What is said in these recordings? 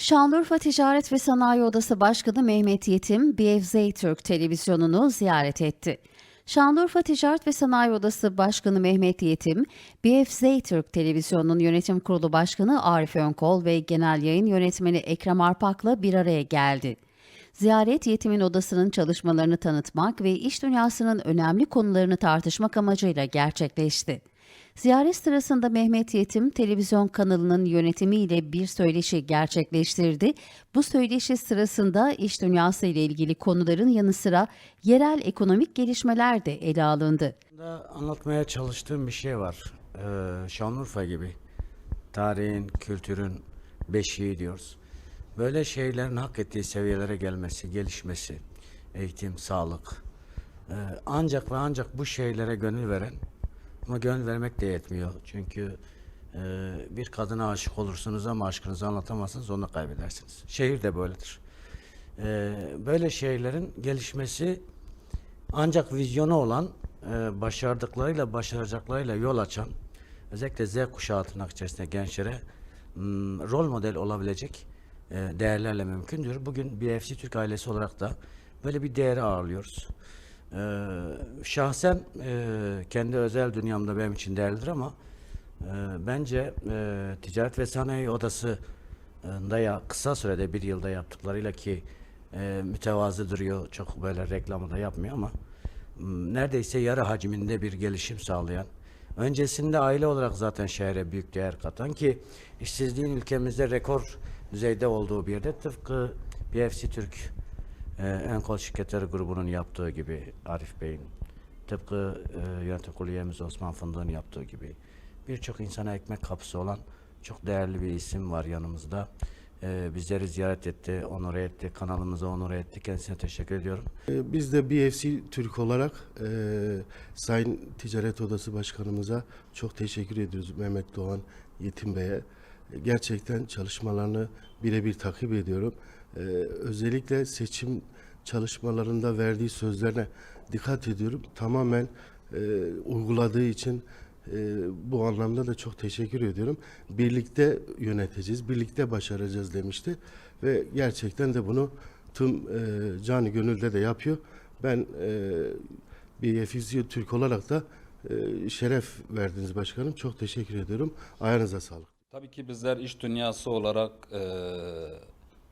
Şanlıurfa Ticaret ve Sanayi Odası Başkanı Mehmet Yetim, BFZ Türk televizyonunu ziyaret etti. Şanlıurfa Ticaret ve Sanayi Odası Başkanı Mehmet Yetim, BFZ Türk televizyonunun yönetim kurulu başkanı Arif Önkol ve genel yayın yönetmeni Ekrem Arpak'la bir araya geldi. Ziyaret Yetim'in odasının çalışmalarını tanıtmak ve iş dünyasının önemli konularını tartışmak amacıyla gerçekleşti. Ziyaret sırasında Mehmet Yetim televizyon kanalının yönetimiyle bir söyleşi gerçekleştirdi. Bu söyleşi sırasında iş dünyası ile ilgili konuların yanı sıra yerel ekonomik gelişmeler de ele alındı. Anlatmaya çalıştığım bir şey var. Ee, Şanlıurfa gibi tarihin, kültürün beşiği diyoruz. Böyle şeylerin hak ettiği seviyelere gelmesi, gelişmesi, eğitim, sağlık. Ee, ancak ve ancak bu şeylere gönül veren ama gönül vermek de yetmiyor. Çünkü e, bir kadına aşık olursunuz ama aşkınızı anlatamazsınız, onu kaybedersiniz. Şehir de böyledir. Ee, böyle şeylerin gelişmesi ancak vizyonu olan, e, başardıklarıyla, başaracaklarıyla yol açan, özellikle Z kuşağı tırnak içerisinde gençlere m, rol model olabilecek e, değerlerle mümkündür. Bugün BFC Türk ailesi olarak da böyle bir değeri ağırlıyoruz. E, şahsen e, kendi özel dünyamda benim için değerlidir ama e, bence e, Ticaret ve Sanayi Odası da ya kısa sürede bir yılda yaptıklarıyla ki e, mütevazı duruyor çok böyle reklamı da yapmıyor ama neredeyse yarı hacminde bir gelişim sağlayan öncesinde aile olarak zaten şehre büyük değer katan ki işsizliğin ülkemizde rekor düzeyde olduğu bir yerde tıpkı BFC Türk e, Enkol Şirketleri grubunun yaptığı gibi Arif Bey'in tıpkı e, yönetim kurulu Osman Fındık'ın yaptığı gibi birçok insana ekmek kapısı olan çok değerli bir isim var yanımızda. E, bizleri ziyaret etti, onore etti, kanalımıza onore etti. Kendisine teşekkür ediyorum. Ee, Biz de BFC Türk olarak e, Sayın Ticaret Odası Başkanımıza çok teşekkür ediyoruz Mehmet Doğan Yetim Bey'e. E, Gerçekten çalışmalarını birebir takip ediyorum. E, özellikle seçim çalışmalarında verdiği sözlerine dikkat ediyorum. Tamamen e, uyguladığı için e, bu anlamda da çok teşekkür ediyorum. Birlikte yöneteceğiz, birlikte başaracağız demişti ve gerçekten de bunu tüm e, canı gönülde de yapıyor. Ben e, bir FİZYO Türk olarak da e, şeref verdiniz başkanım. Çok teşekkür ediyorum. Ayağınıza sağlık. Tabii ki bizler iş dünyası olarak eee,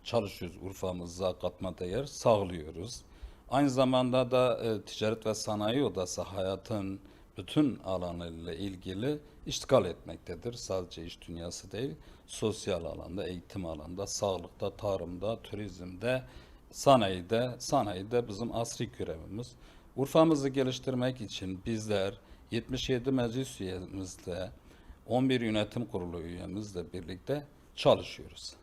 çalışıyoruz. Urfa'mıza katma değer sağlıyoruz. Aynı zamanda da eee, Ticaret ve Sanayi Odası hayatın bütün alanlarıyla ilgili iştigal etmektedir. Sadece iş dünyası değil, sosyal alanda, eğitim alanda, sağlıkta, tarımda, turizmde, sanayide, sanayide bizim asri görevimiz. Urfa'mızı geliştirmek için bizler 77 meclis üyemizle 11 yönetim kurulu üyemizle birlikte çalışıyoruz.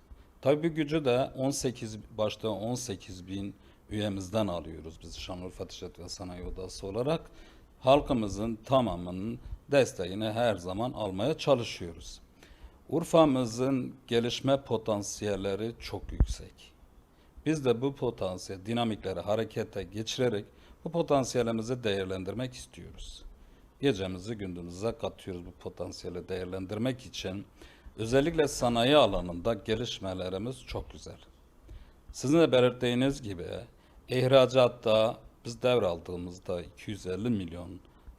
Tabii gücü de 18 başta 18 bin üyemizden alıyoruz biz Şanlıurfa Ticaret ve Sanayi Odası olarak. Halkımızın tamamının desteğini her zaman almaya çalışıyoruz. Urfa'mızın gelişme potansiyelleri çok yüksek. Biz de bu potansiyel dinamikleri harekete geçirerek bu potansiyelimizi değerlendirmek istiyoruz. Gecemizi gündüzümüze katıyoruz bu potansiyeli değerlendirmek için. Özellikle sanayi alanında gelişmelerimiz çok güzel. Sizin de belirttiğiniz gibi ihracatta biz devraldığımızda 250 milyon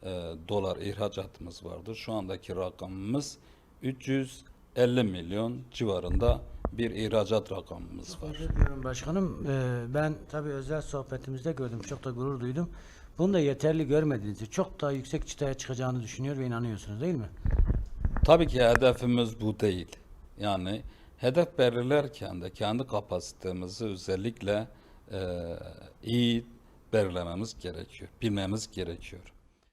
e, dolar ihracatımız vardı. Şu andaki rakamımız 350 milyon civarında bir ihracat rakamımız var. Teşekkür ediyorum başkanım. Ee, ben tabii özel sohbetimizde gördüm. Çok da gurur duydum. Bunu da yeterli görmediğinizi, çok daha yüksek çıtaya çıkacağını düşünüyor ve inanıyorsunuz değil mi? Tabii ki hedefimiz bu değil. Yani hedef belirlerken de kendi kapasitemizi özellikle e, iyi belirlememiz gerekiyor, bilmemiz gerekiyor.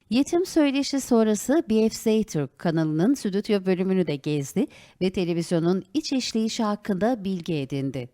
Yetim söyleşi sonrası BFZ Türk kanalının stüdyo bölümünü de gezdi ve televizyonun iç işleyişi hakkında bilgi edindi.